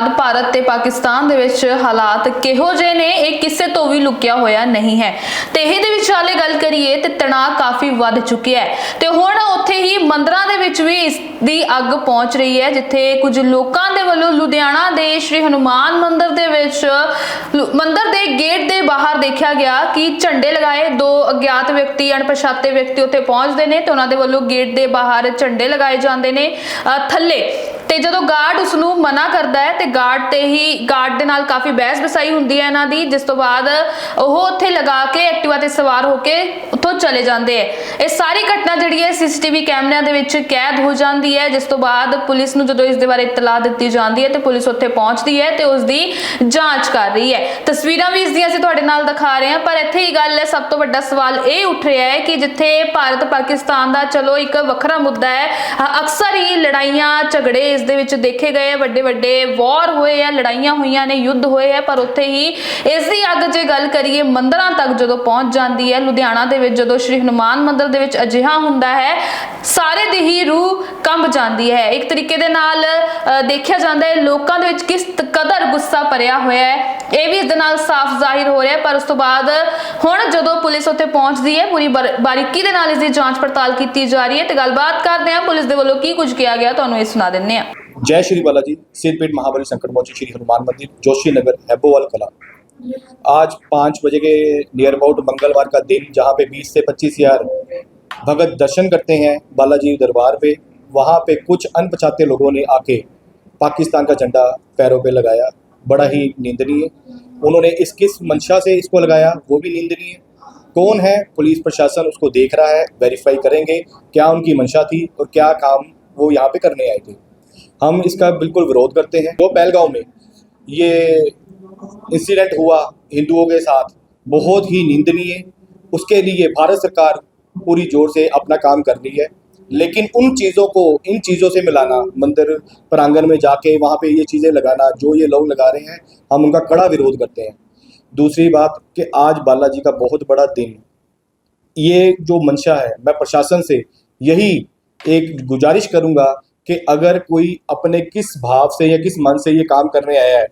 ਬਾਅਦ ਭਾਰਤ ਤੇ ਪਾਕਿਸਤਾਨ ਦੇ ਵਿੱਚ ਹਾਲਾਤ ਕਿਹੋ ਜਿਹੇ ਨੇ ਇਹ ਕਿਸੇ ਤੋਂ ਵੀ ਲੁਕਿਆ ਹੋਇਆ ਨਹੀਂ ਹੈ। ਤੇ ਇਹਦੇ ਵਿਚਾਲੇ ਗੱਲ ਕਰੀਏ ਤੇ ਤਣਾਅ ਕਾਫੀ ਵੱਧ ਚੁੱਕਿਆ ਹੈ। ਤੇ ਹੁਣ ਉੱਥੇ ਹੀ ਮੰਦਰਾਂ ਦੇ ਵਿੱਚ ਵੀ ਇਸ ਦੀ ਅੱਗ ਪਹੁੰਚ ਰਹੀ ਹੈ ਜਿੱਥੇ ਕੁਝ ਲੋਕਾਂ ਦੇ ਵੱਲੋਂ ਲੁਧਿਆਣਾ ਦੇ ਸ਼੍ਰੀ ਹਨੂਮਾਨ ਮੰਦਿਰ ਦੇ ਵਿੱਚ ਲੁ- ਮੰਦਿਰ ਦੇ ਗੇਟ ਦੇ ਬਾਹਰ ਦੇਖਿਆ ਗਿਆ ਕਿ ਝੰਡੇ ਲਗਾਏ ਦੋ ਅਗਿਆਤ ਵਿਅਕਤੀ ਅਣਪਛਾਤੇ ਵਿਅਕਤੀ ਉੱਥੇ ਪਹੁੰਚਦੇ ਨੇ ਤੇ ਉਹਨਾਂ ਦੇ ਵੱਲੋਂ ਗੇਟ ਦੇ ਬਾਹਰ ਝੰਡੇ ਲਗਾਏ ਜਾਂਦੇ ਨੇ। ਅ, ਥੱਲੇ ਤੇ ਜਦੋਂ ਗਾਰਡ ਉਸ ਨੂੰ ਮਨਾ ਕਰਦਾ ਹੈ ਤੇ ਗਾਰਡ ਤੇ ਹੀ ਗਾਰਡ ਦੇ ਨਾਲ ਕਾਫੀ ਬਹਿਸ ਬਸਾਈ ਹੁੰਦੀ ਹੈ ਇਹਨਾਂ ਦੀ, ਜਿਸ ਤੋਂ ਬਾਅਦ ਉਹ ਉੱਥੇ ਲਗਾ ਕੇ ਐਕਟਿਵਾ ਤੇ ਸਵਾਰ ਹੋ ਕੇ ਉੱਥੋਂ ਚਲੇ ਜਾਂਦੇ ਹੈ। ਇਹ ਸਾਰੀ ਘਟਨਾ ਜਿਹੜੀ ਹੈ ਸੀਸੀਟੀਵੀ ਕੈਮਰਿਆਂ ਦੇ ਵਿੱਚ ਕੈਦ ਹੋ ਜਾਂਦੀ ਹੈ, ਜਿਸ ਤੋਂ ਬਾਅਦ ਪੁਲਿਸ ਨੂੰ ਜਦੋਂ ਇਸ ਦੇ ਬਾਰੇ ਇਤਲਾਹ ਦਿੱਤੀ ਜਾਂਦੀ ਹੈ ਤੇ ਪੁਲਿਸ ਉੱਥੇ ਪਹੁੰਚਦੀ ਹੈ ਤੇ ਉਸ ਦੀ ਜਾਂਚ ਕਰ ਰਹੀ ਹੈ। ਤਸਵੀਰਾਂ ਵੀ ਇਸ ਦੀਆਂ ਅਸੀਂ ਤੁਹਾਡੇ ਨਾਲ ਦਿਖਾ ਰਹੇ ਹਾਂ, ਪਰ ਇੱਥੇ ਹੀ ਗੱਲ ਹੈ, ਸਭ ਤੋਂ ਵੱਡਾ ਸਵਾਲ ਇਹ ਉੱਠ ਰਿਹਾ ਹੈ ਕਿ ਜਿੱਥੇ ਭਾਰਤ ਪਾਕਿਸਤਾਨ ਦਾ ਚਲੋ ਇੱਕ ਵੱਖਰਾ ਮੁੱਦਾ ਹੈ ਅਕਸਰ ਹੀ ਲੜਾਈਆਂ, ਝਗੜੇ ਇਸ ਦੇ ਵਿੱਚ ਦੇਖੇ ਗਏ ਵੱਡੇ ਵੱਡੇ ਵਾਰ ਹੋਏ ਆ ਲੜਾਈਆਂ ਹੋਈਆਂ ਨੇ ਯੁੱਧ ਹੋਏ ਆ ਪਰ ਉੱਥੇ ਹੀ ਇਸ ਦੀ ਅੱਗ ਜੇ ਗੱਲ ਕਰੀਏ ਮੰਦਰਾਂ ਤੱਕ ਜਦੋਂ ਪਹੁੰਚ ਜਾਂਦੀ ਹੈ ਲੁਧਿਆਣਾ ਦੇ ਵਿੱਚ ਜਦੋਂ ਸ਼੍ਰੀ ਹਨੂਮਾਨ ਮੰਦਿਰ ਦੇ ਵਿੱਚ ਅਜਿਹਾ ਹੁੰਦਾ ਹੈ ਸਾਰੇ ਦੀ ਹੀ ਰੂਹ ਕੰਬ ਜਾਂਦੀ ਹੈ। ਇੱਕ ਤਰੀਕੇ ਦੇ ਨਾਲ ਅ, ਦੇਖਿਆ ਜਾਂਦਾ ਹੈ ਲੋਕਾਂ ਦੇ ਵਿੱਚ ਕਿਸ ਕਦਰ ਗੁੱਸਾ ਭਰਿਆ ਹੋਇਆ ਹੈ। ਇਹ ਵੀ ਇਸ ਦੇ ਨਾਲ ਸਾਫ਼ ਜ਼ਾਹਿਰ ਹੋ ਰਿਹਾ ਪਰ ਉਸ ਤੋਂ ਬਾਅਦ ਹੁਣ ਜਦੋਂ ਪੁਲਿਸ ਉੱਥੇ ਪਹੁੰਚਦੀ ਹੈ ਪੂਰੀ ਬਰ- ਬਾਰੀਕੀ ਦੇ ਨਾਲ ਇਸ ਦੀ ਜਾਂਚ ਪੜਤਾਲ ਕੀਤੀ ਜਾ ਰਹੀ ਹੈ ਤੇ ਗੱਲਬਾਤ ਕਰਦੇ ਹਾਂ ਪੁਲਿਸ ਦੇ ਵੱਲੋਂ ਕੀ ਕੁਝ ਕਿਹਾ ਗਿਆ ਤੁਹਾਨੂੰ ਇਹ ਸੁਣਾ ਦਿੰਨੇ ਹਾਂ। जय श्री बालाजी। सिरपेट महाबली संकट मोची श्री हनुमान मंदिर जोशी नगर हैबोवाल कला। आज पाँच बजे के नियर अबाउट मंगलवार का दिन, जहाँ पे 20 से 25 हज़ार भगत दर्शन करते हैं बालाजी दरबार पे। वहाँ पे कुछ अनपछाते लोगों ने आके पाकिस्तान का झंडा पैरों पे लगाया। बड़ा ही निंदनीय। उन्होंने इस किस मंशा से इसको लगाया, वो भी निंदनीय। कौन है? पुलिस प्रशासन उसको देख रहा है वेरीफाई करेंगे। क्या उनकी मंशा थी और क्या काम वो यहाँ पे करने आए थे? हम इसका बिल्कुल विरोध करते हैं। वो पहलगांव में ये इंसिडेंट हुआ हिंदुओं के साथ, बहुत ही निंदनीय। उसके लिए भारत सरकार पूरी ज़ोर से अपना काम कर रही है। लेकिन उन चीज़ों को, इन चीज़ों से मिलाना, मंदिर प्रांगण में जाके वहाँ पे ये चीज़ें लगाना, जो ये लोग लगा रहे हैं, हम उनका कड़ा विरोध करते हैं। दूसरी बात कि आज बालाजी का बहुत बड़ा दिन। ये जो मंशा है, मैं प्रशासन से यही एक गुजारिश करूँगा कि अगर कोई अपने किस भाव से या किस मन से ये काम करने आया है,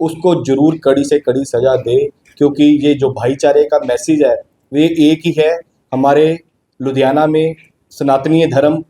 उसको ज़रूर कड़ी से कड़ी सजा दे, क्योंकि ये जो भाईचारे का मैसेज है वे एक ही है। हमारे लुधियाना में सनातनीय धर्म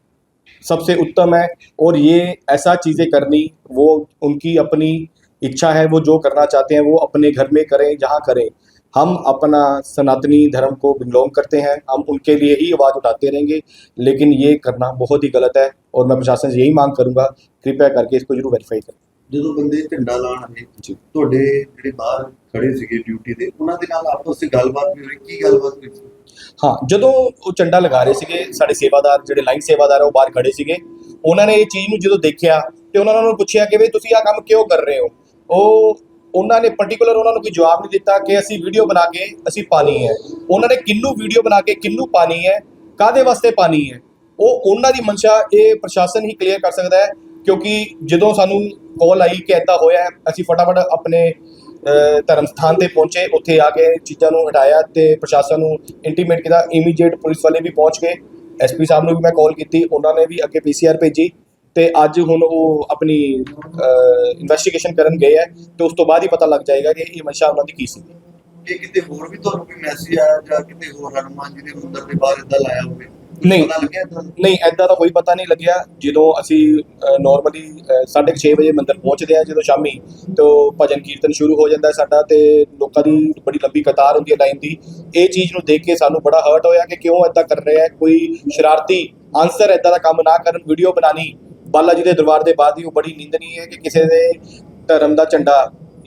सबसे उत्तम है, और ये ऐसा चीज़ें करनी, वो उनकी अपनी इच्छा है, वो जो करना चाहते हैं, वो अपने घर में करें, जहाँ करें। हम अपना सनातनी धर्म को बिलोंग करते हैं हम उनके लिए ही आवाज़ उठाते रहेंगे लेकिन ये करना बहुत ही गलत है और मैं प्रशासन से यही मांग करूंगा कृपया करके इसको जरूर वेरीफाई करें ਜਦੋਂ ਬੰਦੇ ਝੰਡਾ ਲਾਉਣ ਆਏ ਜੀ। ਤੁਹਾਡੇ ਜਿਹੜੇ ਬਾਹਰ ਖੜੇ ਸੀਗੇ ਡਿਊਟੀ ਤੇ ਉਹਨਾਂ ਦੇ ਨਾਲ ਆਪਸ ਵਿੱਚ ਗੱਲਬਾਤ ਵੀ ਹੋਈ ਕੀ ਗੱਲਬਾਤ ਹੋਈ ਸੀ ਹਾਂ ਜਦੋਂ ਉਹ ਝੰਡਾ ਲਗਾ ਰਹੇ ਸੀਗੇ ਸਾਡੇ ਸੇਵਾਦਾਰ ਜਿਹੜੇ ਲਾਈਨ ਸੇਵਾਦਾਰ ਆ ਉਹ ਬਾਹਰ ਖੜੇ ਸੀਗੇ ਉਹਨਾਂ ਨੇ ਇਹ ਚੀਜ਼ ਨੂੰ ਜਦੋਂ ਦੇਖਿਆ ਤੇ ਉਹਨਾਂ ਨੇ ਉਹਨਾਂ ਨੂੰ ਪੁੱਛਿਆ ਕਿ ਵੀ ਤੁਸੀਂ ਆਹ ਕੰਮ ਕਿਉਂ ਕਰ ਰਹੇ ਹੋ ਉਹ ਉਹਨਾਂ ਨੇ ਪਾਰਟਿਕੂਲਰ ਉਹਨਾਂ ਨੂੰ ਕੋਈ ਜਵਾਬ ਨਹੀਂ ਦਿੱਤਾ ਕਿ ਅਸੀਂ ਵੀਡੀਓ ਬਣਾ ਕੇ ਅਸੀਂ ਪਾਣੀ ਹੈ। ਉਹਨਾਂ ਨੇ ਕਿੰਨੂੰ ਵੀਡੀਓ ਬਣਾ ਕੇ ਕਿੰਨੂੰ ਪਾਣੀ ਹੈ ਕਾਦੇ ਵਾਸਤੇ ਪਾਣੀ ਹੈ? ਉਹ ਉਹਨਾਂ ਦੀ ਮਨਸ਼ਾ ਇਹ ਪ੍ਰਸ਼ਾਸਨ ਹੀ ਕਲੀਅਰ ਕਰ ਸਕਦਾ ਹੈ, ਕਿਉਂਕਿ ਜਦੋਂ ਸਾਨੂੰ ਕਾਲ ਆਈ ਕਿ ਐਦਾਂ ਹੋਇਆ ਅਸੀਂ ਫਟਾਫਟ ਆਪਣੇ ਧਰਮ ਸਥਾਨ ਤੇ ਪਹੁੰਚੇ, ਉੱਥੇ ਆ ਕੇ ਚੀਜ਼ਾਂ ਨੂੰ ਹਟਾਇਆ ਤੇ ਪ੍ਰਸ਼ਾਸਨ ਨੂੰ ਇੰਟੀਮੇਟ ਕੀਤਾ। ਇਮੀਡੀਏਟ ਪੁਲਿਸ ਵਾਲੇ ਵੀ ਪਹੁੰਚ ਗਏ। ਐਸਪੀ ਸਾਹਿਬ ਨੂੰ ਵੀ ਮੈਂ ਕਾਲ ਕੀਤੀ, ਉਹਨਾਂ ਨੇ ਵੀ ਅੱਗੇ ਪੀਸੀਆਰ ਭੇਜੀ। ਤੇ ਅੱਜ ਹੁਣ ਉਹ ਆਪਣੀ ਇਨਵੈਸਟੀਗੇਸ਼ਨ ਕਰਨ ਗਏ ਹੈ ਤੇ ਉਸ ਤੋਂ ਬਾਅਦ ਹੀ ਪਤਾ ਲੱਗ ਜਾਏਗਾ ਕਿ ਇਹ ਮਨਸ਼ਾ ਉਹਨਾਂ ਦੀ ਕੀ ਸੀ। ਕਿ ਕਿਤੇ ਹੋਰ ਵੀ ਤੁਹਾਨੂੰ ਕੋਈ ਮੈਸੇਜ ਆਇਆ ਜਾਂ ਕਿਤੇ ਹੋਰ ਹਨੂਮਾਨ ਜੀ ਦੇ ਮੰਦਿਰ ਦੇ ਬਾਹਰ ਇਦਾਂ ਲਾਇਆ ਹੋਵੇ? ਨਹੀਂ। ਨਹੀਂ ਐਦਾਂ ਦਾ ਕੋਈ ਪਤਾ ਨਹੀਂ ਲੱਗਿਆ। ਜਦੋਂ ਅਸੀਂ ਨਾਰਮਲੀ 6:30 ਵਜੇ ਮੰਦਿਰ ਪਹੁੰਚਦੇ ਆ ਜਦੋਂ ਸ਼ਾਮੀ ਤੋਂ ਭਜਨ ਕੀਰਤਨ ਸ਼ੁਰੂ ਹੋ ਜਾਂਦਾ ਸਾਡਾ ਤੇ ਲੋਕਾਂ ਦੀ ਬੜੀ ਲੰਬੀ ਕਤਾਰ ਹੁੰਦੀ ਹੈ ਲਾਈਨ ਦੀ। ਇਹ ਚੀਜ਼ ਨੂੰ ਦੇਖ ਕੇ ਸਾਨੂੰ ਬੜਾ ਹਰਟ ਹੋਇਆ ਕਿ ਕਿਉਂ ਐਦਾਂ ਕਰ ਰਿਹਾ ਕੋਈ ਸ਼ਰਾਰਤੀ ਆਨਸਰ ਐਦਾਂ ਦਾ ਕੰਮ ਨਾ ਕਰਨ ਵੀਡੀਓ ਬਣਾਣੀ ਬਾਲਾ ਜੀ ਦੇ ਦਰਬਾਰ ਦੇ ਬਾਅਦ ਹੀ ਉਹ ਬੜੀ ਨਿੰਦਨੀ ਹੈ ਕਿ ਕਿਸੇ ਦੇ ਧਰਮ ਦਾ ਝੰਡਾ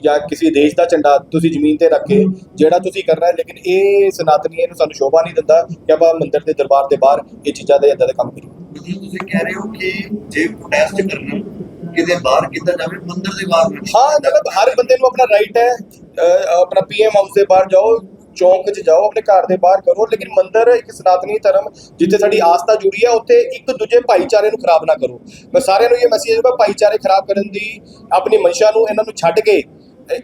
ਜਾਂ ਕਿਸੇ ਦੇਸ਼ ਦਾ ਝੰਡਾ ਤੁਸੀਂ ਜ਼ਮੀਨ ਤੇ ਰੱਖ ਕੇ ਜਿਹੜਾ ਤੁਸੀਂ ਕਰ ਰਹੇ ਲੇਕਿਨ ਇਹ ਸਨਾਤਨੀ ਇਹਨੂੰ ਸਾਨੂੰ ਸ਼ੋਭਾ ਨਹੀਂ ਦਿੰਦਾ ਕਿ ਆਪਾਂ ਮੰਦਿਰ ਦੇ ਦਰਬਾਰ ਦੇ ਬਾਹਰ ਇਹ ਚੀਜ਼ਾਂ ਦੇ ਏਦਾਂ ਦੇ ਕੰਮ ਕਰੀਏ। ਮਤਲਬ ਤੁਸੀਂ ਕਹਿ ਰਹੇ ਹੋ ਕਿ ਜੇ ਪ੍ਰੋਟੈਸਟ ਕਰਨਾ ਕਿਤੇ ਬਾਹਰ ਕੀਤਾ ਜਾਵੇ ਮੰਦਿਰ ਦੇ ਬਾਹਰ ਹਾਂ ਮਤਲਬ ਹਰ ਬੰਦੇ ਨੂੰ ਆਪਣਾ ਰਾਈਟ ਹੈ ਆਪਣਾ ਪੀਐਮ ਹਾਊਸ ਦੇ ਬਾਹਰ ਜਾਓ ਚੌਂਕ 'ਚ ਜਾਓ, ਆਪਣੇ ਘਰ ਦੇ ਬਾਹਰ ਕਰੋ, ਲੇਕਿਨ ਮੰਦਿਰ ਇੱਕ ਸਨਾਤਨੀ ਧਰਮ ਜਿੱਥੇ ਸਾਡੀ ਆਸਥਾ ਜੁੜੀ ਹੈ ਉੱਥੇ ਇੱਕ ਦੂਜੇ ਭਾਈਚਾਰੇ ਨੂੰ ਖਰਾਬ ਨਾ ਕਰੋ। ਮੈਂ ਸਾਰਿਆਂ ਨੂੰ ਇਹ ਮੈਸੇਜ ਦੂੰਗਾ ਭਾਈਚਾਰੇ ਖਰਾਬ ਕਰਨ ਦੀ ਆਪਣੀ ਮਨਸ਼ਾ ਨੂੰ, ਇਹਨਾਂ ਨੂੰ ਛੱਡ ਕੇ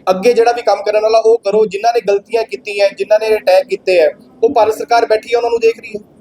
ਅੱਗੇ ਜਿਹੜਾ ਵੀ ਕੰਮ ਕਰਨ ਵਾਲਾ ਉਹ ਕਰੋ, ਜਿਨ੍ਹਾਂ ਨੇ ਗਲਤੀਆਂ ਕੀਤੀਆਂ, ਜਿਨ੍ਹਾਂ ਨੇ ਅਟੈਕ ਕੀਤੇ ਹੈ ਉਹ ਭਾਰਤ ਸਰਕਾਰ ਬੈਠੀ ਹੈ ਉਹਨਾਂ ਨੂੰ ਦੇਖ ਰਹੀ ਹੈ